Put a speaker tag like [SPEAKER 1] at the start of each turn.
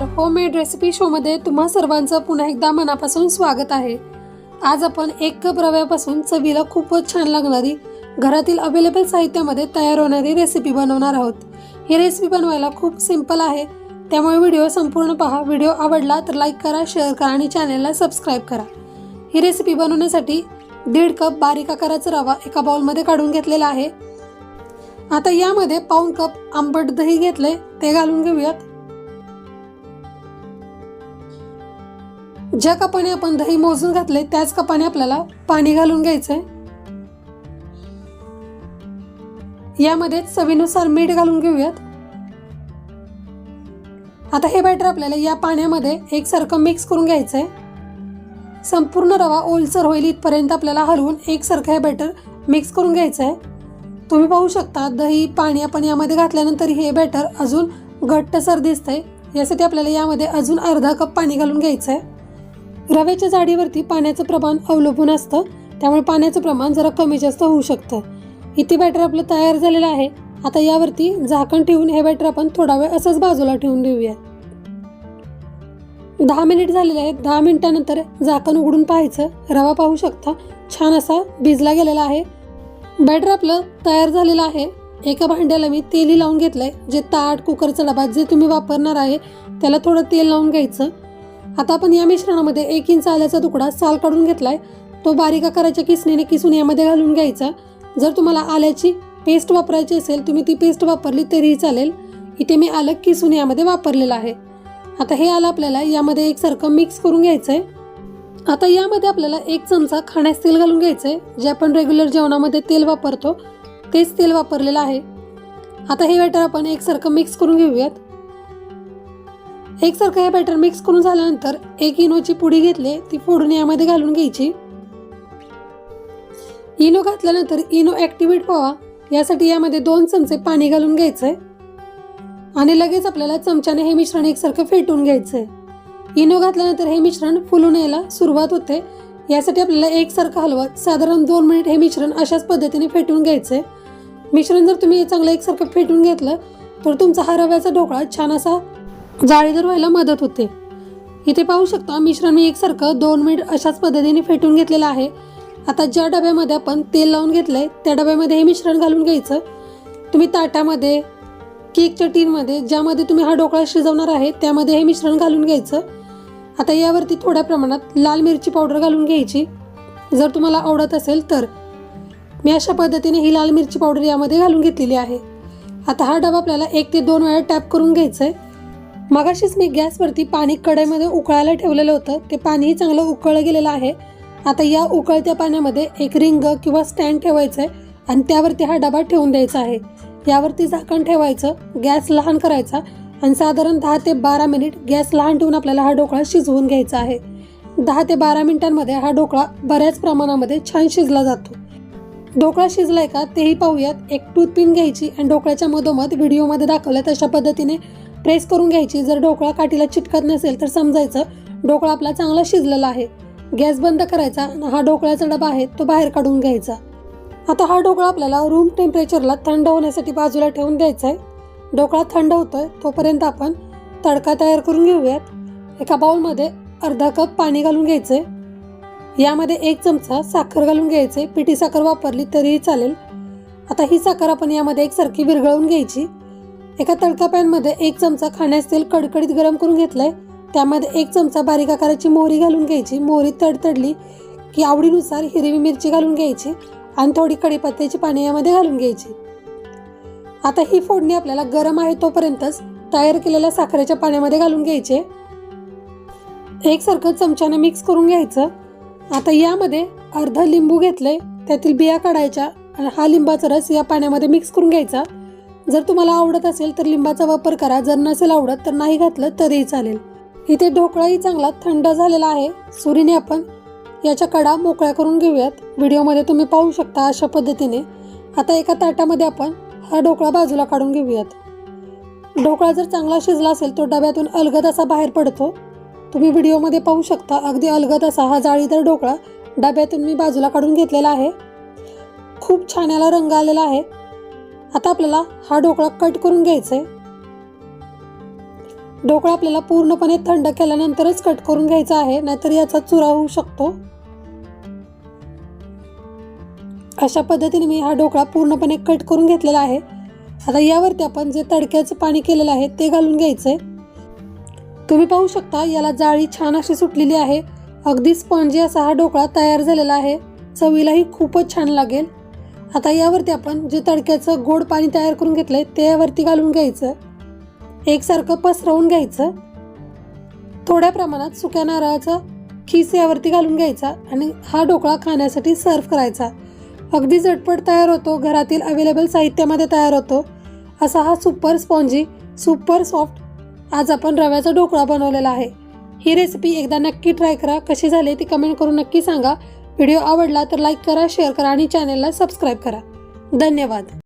[SPEAKER 1] नमस्कार. Homemade recipe शोमध्ये तुम्हा सर्वांचं पुन्हा एकदा मनापासून स्वागत आहे. आज आपण एक कप रव्यापासून चवीला खूपच छान लागणारी घरातील अवेलेबल साहित्यामध्ये तयार होणारी रेसिपी बनवणार आहोत. ही रेसिपी बनवायला खूप सिंपल आहे. त्यामुळे व्हिडिओ संपूर्ण पहा. व्हिडिओ आवडला तर लाईक करा शेअर करा आणि चॅनलला सबस्क्राईब करा. ही रेसिपी बनवण्यासाठी दीड कप बारीक आकाराचा रवा एका बाउलमध्ये काढून घेतलेला आहे. आता यामध्ये पाऊन कप आंबट दही घेतले ते घालून घेऊयात. ज्या कपाने आपण दही मोजून घातले त्याच कपाने आपल्याला पाणी घालून घ्यायचंय. यामध्ये चवीनुसार मीठ घालून घेऊयात. आता हे बॅटर आपल्याला या पाण्यामध्ये एकसारखं मिक्स करून घ्यायचं आहे संपूर्ण रवा ओलसर होईल इथपर्यंत आपल्याला हलवून एकसारखं हे बॅटर मिक्स करून घ्यायचं आहे तुम्ही पाहू शकता दही पाणी आपण यामध्ये घातल्यानंतर हे बॅटर अजून घट्टसर दिसतंय. यासाठी आपल्याला यामध्ये अजून अर्धा कप पाणी घालून घ्यायचं आहे रव्याच्या जाडीवरती पाण्याचं प्रमाण अवलंबून असतं त्यामुळे पाण्याचं प्रमाण जरा कमी जास्त होऊ शकतं. इथे बॅटर आपलं तयार झालेलं आहे. आता यावरती झाकण ठेवून हे बॅटर आपण थोडा वेळ असंच बाजूला ठेवून देऊया. दहा मिनिट झालेले आहेत. दहा मिनिटानंतर झाकण उघडून पाहायचं. रवा पाहू शकता. छान असा भिजला गेलेला आहे. बॅटर आपलं तयार झालेलं आहे. एका भांड्याला मी तेलही लावून घेतलं आहे जे ताट कुकरचा डबा जे तुम्ही वापरणार आहे त्याला थोडं तेल लावून घ्यायचं. आता आपण या मिश्रणामध्ये एक इंच आल्याचा तुकडा साल काढून घेतलाय. तो बारीक आकाराच्या किसणीने किसून यामध्ये घालून घ्यायचा. जर तुम्हाला आल्याची पेस्ट वापरायची असेल तुम्ही ती पेस्ट वापरली तरीही चालेल. इथे मी आलं किसून यामध्ये वापरलेलं आहे. आता हे आलं आपल्याला यामध्ये एकसारखं मिक्स करून घ्यायचं आहे आता यामध्ये आपल्याला एक चमचा खाण्यास तेल घालून घ्यायचं आहे जे आपण रेग्युलर जेवणामध्ये तेल वापरतो. तेच तेल वापरलेलं आहे. आता हे बॅटर आपण एकसारखं मिक्स करून घेऊयात. एकसारखं हे बॅटर मिक्स करून झाल्यानंतर एक इनोची पुडी घेतली ती फोडून यामध्ये घालून घ्यायची. इनो घातल्यानंतर इनो ॲक्टिवेट व्हावा यासाठी यामध्ये दोन चमचे पाणी घालून घ्यायचं आहे आणि लगेच आपल्याला चमच्याने हे मिश्रण एकसारखं फेटून घ्यायचं आहे इनो घातल्यानंतर हे मिश्रण फुलून यायला सुरुवात होते. यासाठी आपल्याला एकसारखं हलवत साधारण दोन मिनिट हे मिश्रण अशाच पद्धतीने फेटून घ्यायचं आहे मिश्रण जर तुम्ही चांगलं एकसारखं फेटून घेतलं तर तुमचा हा रव्याचा ढोकळा छान असा जाळीदार व्हायला मदत होते. इथे पाहू शकता मिश्रण मी एकसारखं दोन मिनिट अशाच पद्धतीने फेटून घेतलेलं आहे. आता ज्या डब्यामध्ये आपण तेल लावून घेतलंय त्या डब्यामध्ये हे मिश्रण घालून घ्यायचं. तुम्ही ताटामध्ये केकच्या टीनमध्ये ज्यामध्ये तुम्ही हा ढोकळा शिजवणार आहे त्यामध्ये हे मिश्रण घालून घ्यायचं. आता यावरती थोड्या प्रमाणात लाल मिरची पावडर घालून घ्यायची. जर तुम्हाला आवडत असेल तर. मी अशा पद्धतीने ही लाल मिरची पावडर यामध्ये घालून घेतलेली आहे. आता हा डबा आपल्याला एक ते दोन वेळा टॅप करून घ्यायचा आहे मगाशीच मी गॅसवरती पाणी कढईमध्ये उकळायला ठेवलेलं होतं. ते पाणीही चांगलं उकळलं गेलेलं आहे. आता या उकळत्या पाण्यामध्ये एक रिंग किंवा स्टँड ठेवायचं आहे आणि त्यावरती हा डबा ठेवून द्यायचा आहे. यावरती झाकण ठेवायचं गॅस लहान करायचा आणि साधारण दहा ते बारा मिनिट गॅस लहान ठेवून आपल्याला हा ढोकळा शिजवून घ्यायचा आहे. दहा ते बारा मिनिटांमध्ये हा ढोकळा बऱ्याच प्रमाणामध्ये छान शिजला जातो. ढोकळा शिजलाय का तेही पाहूयात. एक टूथपिन घ्यायची आणि ढोकळ्याच्या मधोमध व्हिडिओमध्ये दाखवल्या अशा पद्धतीने प्रेस करून घ्यायची. जर ढोकळा काठीला चिटकत नसेल तर समजायचं ढोकळा आपला चांगला शिजलेला आहे. गॅस बंद करायचा आणि हा ढोकळ्याचा डबा आहे तो बाहेर काढून घ्यायचा. आता हा ढोकळा आपल्याला रूम टेम्परेचरला थंड होण्यासाठी बाजूला ठेवून द्यायचा आहे ढोकळा थंड होतोय तोपर्यंत आपण तडका तयार करून घेऊयात. एका बाउलमध्ये अर्धा कप पाणी घालून घ्यायचं आहे यामध्ये एक चमचा साखर घालून घ्यायचे पिठी साखर वापरली तरीही चालेल. आता ही साखर आपण यामध्ये एकसारखी विरघळवून घ्यायची. एका तडका पॅनमध्ये एक चमचा खाण्यास तेल कडकडीत गरम करून घेतलंय. त्यामध्ये एक चमचा बारीक आकाराची मोहरी घालून घ्यायची. मोहरी तडतडली की आवडीनुसार हिरवी मिरची घालून घ्यायची आणि थोडी कडीपत्त्याची पाने यामध्ये घालून घ्यायची. आता ही फोडणी आपल्याला गरम आहे तोपर्यंतच तयार केलेल्या साखरेच्या पाण्यामध्ये घालून घ्यायचे. एकसारखं चमच्याने मिक्स करून घ्यायचं. आता यामध्ये अर्धा लिंबू घेतलंय. त्यातील बिया काढायच्या आणि हा लिंबाचा रस या पाण्यामध्ये मिक्स करून घ्यायचा. जर तुम्हाला आवडत असेल तर लिंबाचा वापर करा. जर नसेल आवडत तर नाही घातलं तरीही चालेल. इथे ढोकळाही चांगला थंड झालेला आहे. सुरीने आपण याच्या कडा मोकळ्या करून घेऊयात. व्हिडिओमध्ये तुम्ही पाहू शकता अशा पद्धतीने. आता एका ताटामध्ये आपण हा ढोकळा बाजूला काढून घेऊयात. ढोकळा जर चांगला शिजला असेल तो डब्यातून अलगद असा बाहेर पडतो. तुम्ही व्हिडिओमध्ये पाहू शकता अगदी अलगद असा हा जाळीदार ढोकळा डब्यातून मी बाजूला काढून घेतलेला आहे. खूप छान याला रंग आलेला आहे. आता आपल्याला हा ढोकळा कट करून घ्यायचा आहे ढोकळा आपल्याला पूर्णपणे थंड केल्यानंतरच कट करून घ्यायचा आहे नाहीतर याचा चुरा होऊ शकतो. अशा पद्धतीने मी हा ढोकळा पूर्णपणे कट करून घेतलेला आहे. आता यावरती आपण जे तडक्याचं पाणी केलेलं आहे ते घालून घ्यायचंय. तुम्ही पाहू शकता याला जाळी छान अशी सुटलेली आहे. अगदी स्पॉन्जी असा हा ढोकळा तयार झालेला आहे. चवीलाही खूपच छान लागेल. आता यावरती आपण जे तडक्याचं गोड पाणी तयार करून घेतलं ते यावरती घालून घ्यायचं. एकसारखं पसरवून घ्यायचं. थोड्या प्रमाणात सुक्या नारळाचा खीस यावरती घालून घ्यायचा आणि हा ढोकळा खाण्यासाठी सर्व करायचा. अगदी झटपट तयार होतो घरातील अवेलेबल साहित्यामध्ये तयार होतो. असा हा सुपर स्पॉन्जी सुपर सॉफ्ट आज आपण रव्याचा ढोकळा बनवलेला आहे. ही रेसिपी एकदा नक्की ट्राय करा. कशी झाली ती कमेंट करून नक्की सांगा. व्हिडिओ आवडला तर लाईक करा शेअर करा आणि चॅनेलला सबस्क्राईब करा. धन्यवाद.